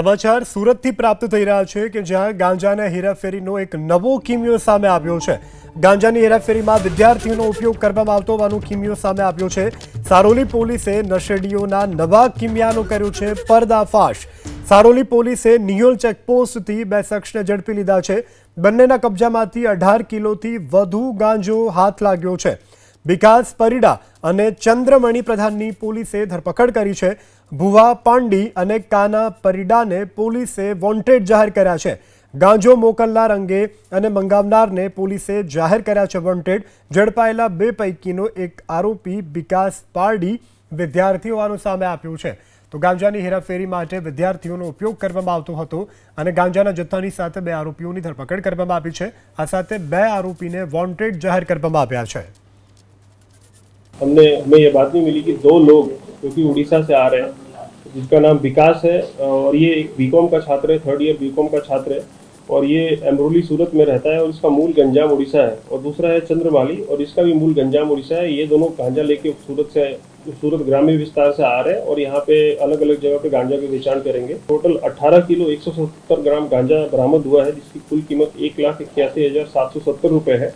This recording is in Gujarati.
સમાચાર સુરતથી પ્રાપ્ત થઈ રહ્યા છે કે જ્યાં ગાંજાના હેરાફેરીનો એક નવો કિમિયો સામે આવ્યો છે. ગાંજાની હેરાફેરીમાં વિદ્યાર્થીઓનો ઉપયોગ કરવામાં આવતો હોવાનું કિમિયો સામે આવ્યો છે. સારોલી પોલીસે નશેડીઓના નવા કિમિયાનો કર્યો છે પર્દાફાશ. સારોલી પોલીસે નિયોલ ચેકપોસ્ટથી બે શખ્સને ઝડપી લીધા છે. બંનેના કબજામાંથી અઢાર કિલોથી વધુ ગાંજો હાથ લાગ્યો છે. વિકાસ પરિડા અને ચંદ્રમણી પ્રધાનની પોલીસે ધરપકડ કરી છે. ભુવા પાંડી અને કાના પરિડાને પોલીસે વોન્ટેડ જાહેર કર્યા છે. ગાંજો મોકલનાર અંગે અને મંગાવનારને પોલીસે જાહેર કર્યા છે વોન્ટેડ. ઝડપાયેલા બે પૈકીનો એક આરોપી વિકાસ પારડી વિદ્યાર્થી હોવાનું સામે આપ્યું છે. તો ગાંજાની હેરાફેરી માટે વિદ્યાર્થીઓનો ઉપયોગ કરવામાં આવતો હતો અને ગાંજાના જથ્થાની સાથે બે આરોપીઓની ધરપકડ કરવામાં આવી છે. આ સાથે બે આરોપીને વોન્ટેડ જાહેર કરવામાં આવ્યા છે. हमने, हमें ये बात नहीं मिली कि दो लोग जो कि उड़ीसा से आ रहे हैं जिसका नाम विकास है, और ये एक बीकॉम का छात्र है थर्ड ईयर बीकॉम का छात्र है, और ये अमरोली सूरत में रहता है और इसका मूल गंजाम उड़ीसा है, और दूसरा है चंद्रमाली, और इसका भी मूल गंजाम उड़ीसा है। ये दोनों गांजा लेके सूरत से सूरत ग्रामीण विस्तार से आ रहे हैं, और यहाँ पे अलग अलग जगह पे गांजा की पहचान करेंगे। टोटल 18 किलो 170 ग्राम गांजा बरामद हुआ है, जिसकी कुल कीमत एक लाख इक्यासी हज़ार सात सौ सत्तर रुपये है।